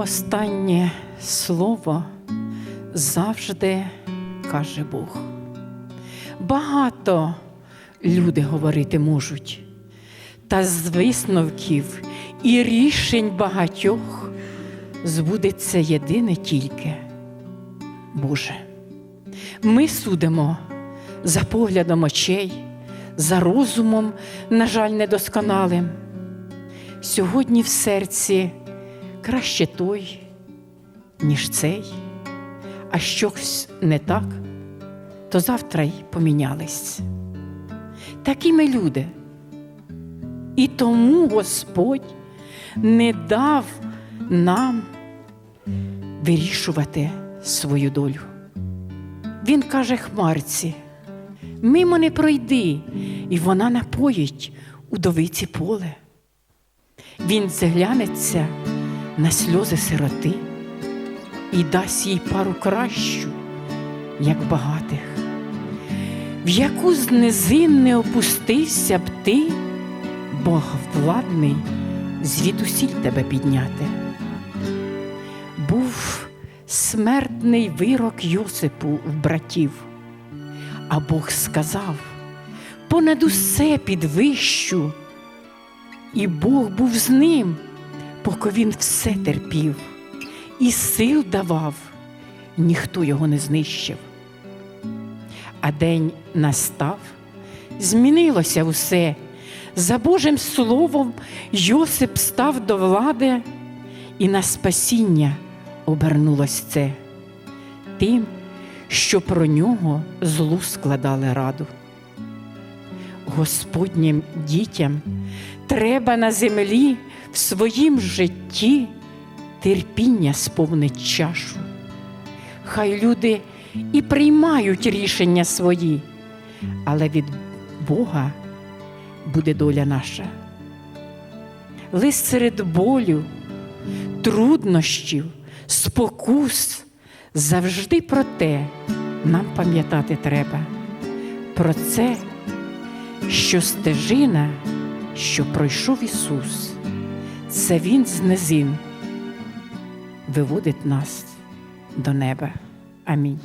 Останнє слово завжди каже Бог. Багато люди говорити можуть, та з висновків і рішень багатьох збудеться єдине тільки Боже. Ми судимо за поглядом очей, за розумом, на жаль, недосконалим. Сьогодні в серці краще той, ніж цей, а щось не так, то завтра й помінялись. Такі ми люди. І тому Господь не дав нам вирішувати свою долю. Він каже хмарці, мимо не пройди, і вона напоїть удовиці поле. Він зглянеться на сльози сироти і дасть їй пару кращу, як багатих. В яку з низин не опустився б ти, Бог владний звідусіль тебе підняти. Був смертний вирок Йосипу в братів, а Бог сказав понад усе підвищу, і Бог був з ним, поки він все терпів, і сил давав, ніхто його не знищив. А день настав, змінилося усе. За Божим Словом Йосип став до влади, і на спасіння обернулось це тим, що про нього злу складали раду. Господнім дітям треба на землі в своїм житті терпіння сповнить чашу. Хай люди і приймають рішення свої, але від Бога буде доля наша. Лист серед болю, труднощів, спокус завжди про те нам пам'ятати треба, про це, що стежина, що пройшов Ісус, це Він з низін виводить нас до неба. Амінь.